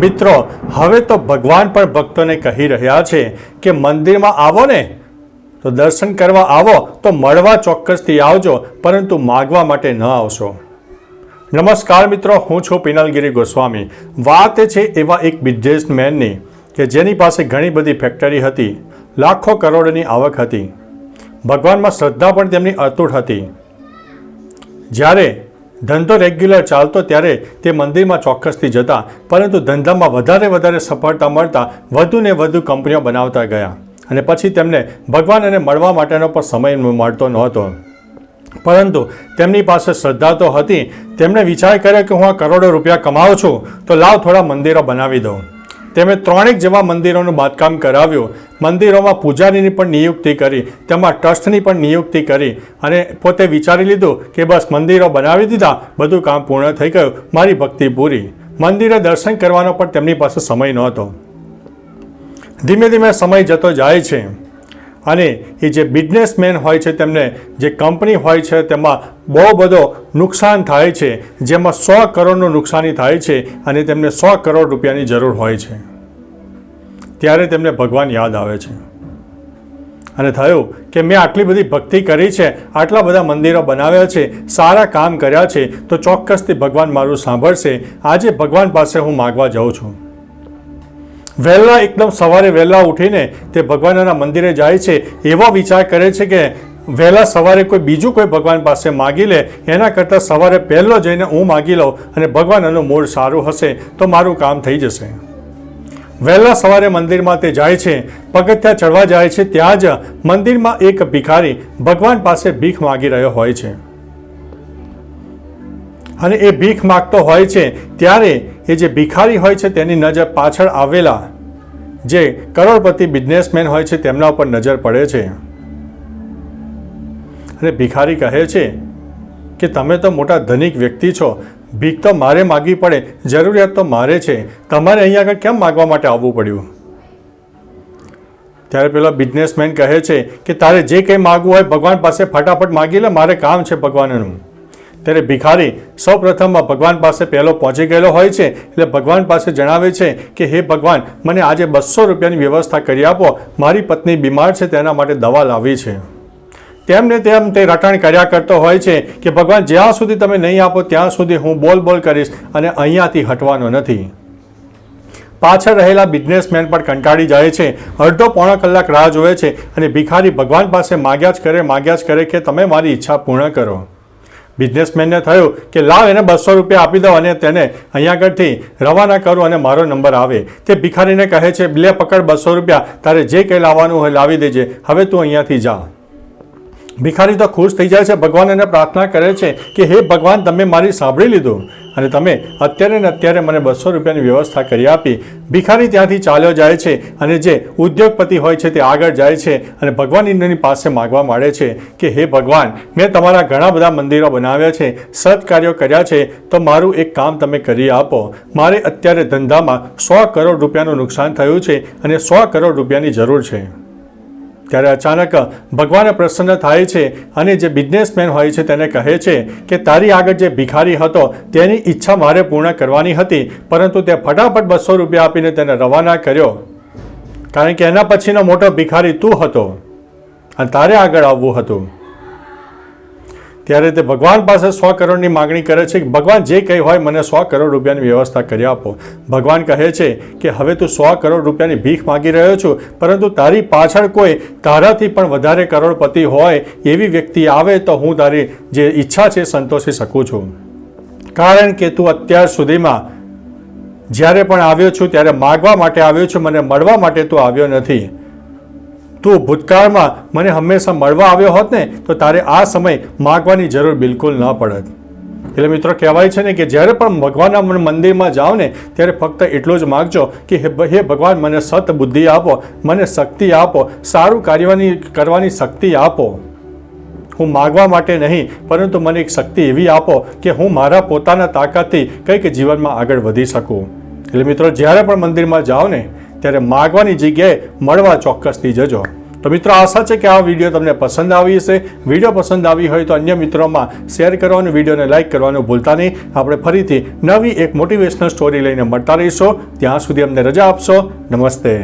મિત્રો, હવે તો ભગવાન પણ ભક્તોને કહી રહ્યા છે કે મંદિરમાં આવો ને. તો દર્શન કરવા આવો, તો મળવા ચોક્કસથી આવજો, પરંતુ માગવા માટે ન આવશો. નમસ્કાર મિત્રો, હું છું પિનલગીરી ગોસ્વામી. વાત છે એવા એક બિઝનેસમેનની કે જેની પાસે ઘણી બધી ફેક્ટરી હતી, લાખો કરોડની આવક હતી. ભગવાનમાં શ્રદ્ધા પણ તેમની અતૂટ હતી. જ્યારે ધંધો રેગ્યુલર ચાલતો ત્યારે તે મંદિરમાં ચોક્કસથી જતા, પરંતુ ધંધામાં વધારે વધારે સફળતા મળતા વધુ ને વધુ કંપનીઓ બનાવતા ગયા. અને પછી તેમને ભગવાન અને મળવા માટેનો પણ સમય મળતો નહોતો. પરંતુ તેમની પાસે શ્રદ્ધા તો હતી, તેમણે વિચાર કર્યો કે હું આ કરોડો રૂપિયા કમાઉં છું, તો લાવ થોડા મંદિરો બનાવી દઉં. તેમણે ત્રણેક જેવા મંદિરોનું બાંધકામ કરાવ્યું. મંદિરોમાં પૂજારીની પણ નિયુક્તિ કરી, તેમાં ટ્રસ્ટની પણ નિયુક્તિ કરી અને પોતે વિચારી લીધું કે બસ મંદિરો બનાવી દીધા, બધું કામ પૂર્ણ થઈ ગયું. મારી ભક્તિ પૂરી. મંદિરે દર્શન કરવાનો પણ તેમની પાસે સમય નહોતો. ધીમે ધીમે સમય જતો જાય છે. અને એ જે બિઝનેસમેન હોય છે, તેમને જે કંપની હોય છે, તેમાં બહુ બધો નુકસાન થાય છે. જેમાં સો કરોડનું નુકસાની થાય છે અને તેમને સો કરોડ રૂપિયાની જરૂર હોય છે. ત્યારે તેમને ભગવાન યાદ આવે છે. અને થયું કે મેં આટલી બધી ભક્તિ કરી છે, આટલા બધા મંદિરો બનાવ્યા છે, સારા કામ કર્યા છે, તો ચોક્કસથી ભગવાન મારું સાંભળશે. આજે ભગવાન પાસે હું માગવા જાઉં છું. વહેલા એકદમ સવારે વહેલા ઉઠીને તે ભગવાનના મંદિરે જાય છે, એવો વિચાર કરે છે કે વહેલા સવારે કોઈ બીજું કોઈ ભગવાન પાસે માગી લે, એના કરતાં સવારે પહેલો જઈને હું માગી લઉં અને ભગવાન એનું મૂળ સારું હશે, તો મારું કામ થઈ જશે. વહેલા સવારે મંદિરમાં તે જાય છે, પગથિયા ચડવા જાય છે, ત્યાં જ મંદિરમાં એક ભિખારી ભગવાન પાસે ભીખ માગી રહ્યો હોય છે. અને એ ભીખ માગતો હોય છે, ત્યારે એ જે ભિખારી હોય છે તેની નજર પાછળ આવેલા જે કરોડપતિ બિઝનેસમેન હોય છે તેમના ઉપર નજર પડે છે. અને ભિખારી કહે છે કે તમે તો મોટા ધનિક વ્યક્તિ છો, ભીખ તો મારે માગવી પડે, જરૂરિયાત તો મારે છે, તમારે અહીંયા આગળ કેમ માગવા માટે આવવું પડ્યું? ત્યારે પેલો બિઝનેસમેન કહે છે કે તારે જે કંઈ માગવું હોય ભગવાન પાસે ફટાફટ માગી લે, મારે કામ છે ભગવાનનું. ત્યારે ભિખારી સૌ પ્રથમમાં ભગવાન પાસે પહેલો પહોંચી ગયેલો હોય છે. એટલે ભગવાન પાસે જણાવે છે કે, હે ભગવાન, મને આજે બસો રૂપિયાની વ્યવસ્થા કરી આપો. મારી પત્ની બીમાર છે, તેના માટે દવા લાવી છે. તેમને તેમ તે રટણ કર્યા કરતો હોય છે કે, ભગવાન, જ્યાં સુધી તમે નહીં આપો, ત્યાં સુધી હું બોલ બોલ કરીશ અને અહીંયાથી હટવાનો નથી. પાછળ રહેલા બિઝનેસમેન પણ કંટાળી જાય છે. અડધો પોણો કલાક રાહ જોવે છે અને ભિખારી ભગવાન પાસે માગ્યા જ કરે, માગ્યા જ કરે કે, તમે મારી ઈચ્છા પૂર્ણ કરો. બિઝનેસમેનને થયું કે લાવ એને બસો રૂપિયા આપી દો અને તેને અહીંયા આગળથી રવાના કરું અને મારો નંબર આવે. તે ભિખારીને કહે છે, લે પકડ બસો રૂપિયા, તારે જે કંઈ લાવવાનું હોય લાવી દેજે. હવે તું અહીંયાથી જા. ભિખારી તો ખુશ થઈ જાય છે, ભગવાન એને પ્રાર્થના કરે છે કે, હે ભગવાન, તમે મારી સાંભળી લીધું અને તમે અત્યારે ને અત્યારે મને બસો રૂપિયાની વ્યવસ્થા કરી આપી. ભિખારી ત્યાંથી ચાલ્યો જાય છે અને જે ઉદ્યોગપતિ હોય છે તે આગળ જાય છે અને ભગવાન ઇન્દ્રની પાસે માગવા માંડે છે કે, હે ભગવાન, મેં તમારા ઘણા બધા મંદિરો બનાવ્યા છે, સત્કાર્યો કર્યા છે, તો મારું એક કામ તમે કરી આપો. મારે અત્યારે ધંધામાં સો કરોડ રૂપિયાનું નુકસાન થયું છે અને સો કરોડ રૂપિયાની જરૂર છે. ત્યારે અચાનક ભગવાન પ્રસન્ન થાય છે અને જે બિઝનેસમેન હોય છે તેને કહે છે કે તારી આગળ જે ભિખારી હતો તેની ઈચ્છા મારે પૂર્ણ કરવાની હતી, પરંતુ તે ફટાફટ બસો રૂપિયા આપીને તેને રવાના કર્યો. કારણ કે એના પછીનો મોટો ભિખારી તું હતો અને તારે આગળ આવવું હતું. ત્યારે તે ભગવાન પાસે સો કરોડની માગણી કરે છે કે, ભગવાન, જે કંઈ હોય મને સો કરોડ રૂપિયાની વ્યવસ્થા કરી આપો. ભગવાન કહે છે કે, હવે તું સો કરોડ રૂપિયાની ભીખ માગી રહ્યો છું, પરંતુ તારી પાછળ કોઈ તારાથી પણ વધારે કરોડપતિ હોય એવી વ્યક્તિ આવે તો હું તારી જે ઈચ્છા છે સંતોષી શકું છું. કારણ કે તું અત્યાર સુધીમાં જ્યારે પણ આવ્યો છું, ત્યારે માગવા માટે આવ્યો છું, મને મળવા માટે તું આવ્યો નથી. તું ભૂતકાળમાં મને હંમેશા મળવા આવ્યો હોત ને, તો તારે આ સમય માગવાની જરૂર બિલકુલ ન પડત. એટલે મિત્રો, કહેવાય છે ને કે જ્યારે પણ ભગવાનના મંદિરમાં જાઓ ને, ત્યારે ફક્ત એટલું જ માગજો કે હે ભગવાન, મને સત બુદ્ધિ આપો, મને શક્તિ આપો, સારું કાર્યવાની, કરવાની શક્તિ આપો. હું માગવા માટે નહીં, પરંતુ મને એક શક્તિ એવી આપો કે હું મારા પોતાના તાકાતથી કંઈક જીવનમાં આગળ વધી શકું. એટલે મિત્રો, જ્યારે પણ મંદિરમાં જાઓ ને ત્યારે માગવાની જગ્યાએ મળવા ચોક્કસથી જજો. તો મિત્રો, આશા છે કે આ વીડિયો તમને પસંદ આવી હશે. વીડિયો પસંદ આવી હોય તો અન્ય મિત્રોમાં શેર કરવાનું વિડીયોને લાઇક કરવાનું ભૂલતા નહીં. આપણે ફરીથી નવી એક મોટિવેશનલ સ્ટોરી લઈને મળતા રહીશું. ત્યાં સુધી અમને રજા આપશો. નમસ્તે.